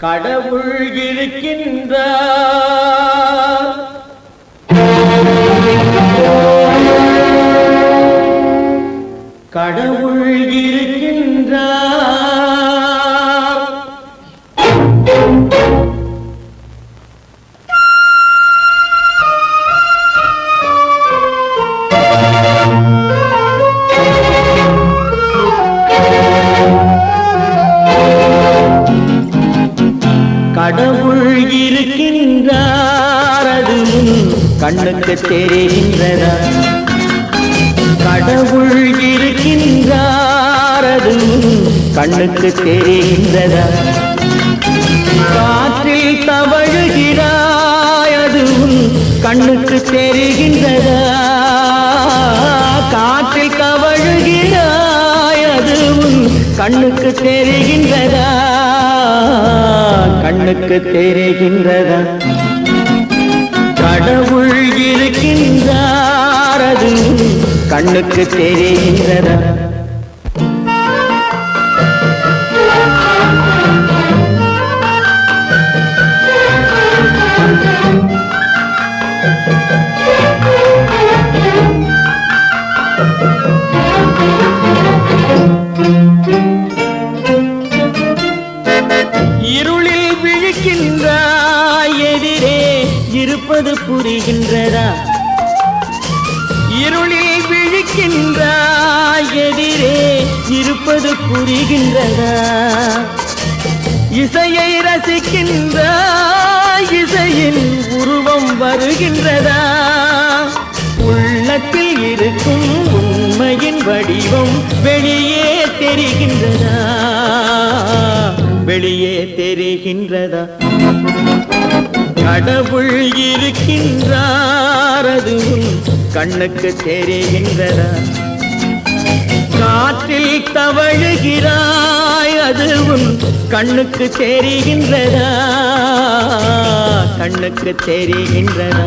கடவுள் இருக்கின்றார் கடவுள் இருக்கின்றார் கண்ணுக்கு தெரிகின்றதா கடவுள் இருக்கின்றாரது கண்ணுக்கு தெரிகின்றதா காற்றில் தவழுகிறாயதும் கண்ணுக்கு தெரிகின்றதா காற்றில் தவழுகிறாயதும் கண்ணுக்கு தெரிகின்றதா கண்ணுக்கு தெரிகின்றதா கடவுள் இருக்கின்றார் அது கண்ணுக்கு தெரிகிறதா? இருப்பது புரிகின்றதா? இசையை ரசிக்கின்ற? இசையின் உருவம் வருகின்றதா? உள்ளத்தில் இருக்கும் உண்மையின் வடிவம் வெளியே தெரிகின்றதா? வெளியே தெரிகின்றதா? கடவுள் இருக்கின்றார் அதுவும் கண்ணுக்கு தெரிகின்றதா? காற்றில் தவழுகிறாய் அது உன் கண்ணுக்கு தெரிகின்றதா? கண்ணுக்கு தெரிகின்றதா?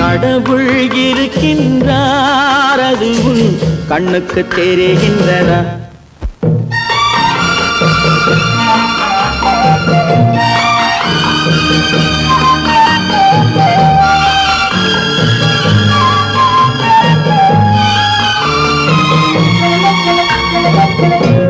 கடவுள் இருக்கின்றார் அது உன் கண்ணுக்கு தெரிகின்றதா? you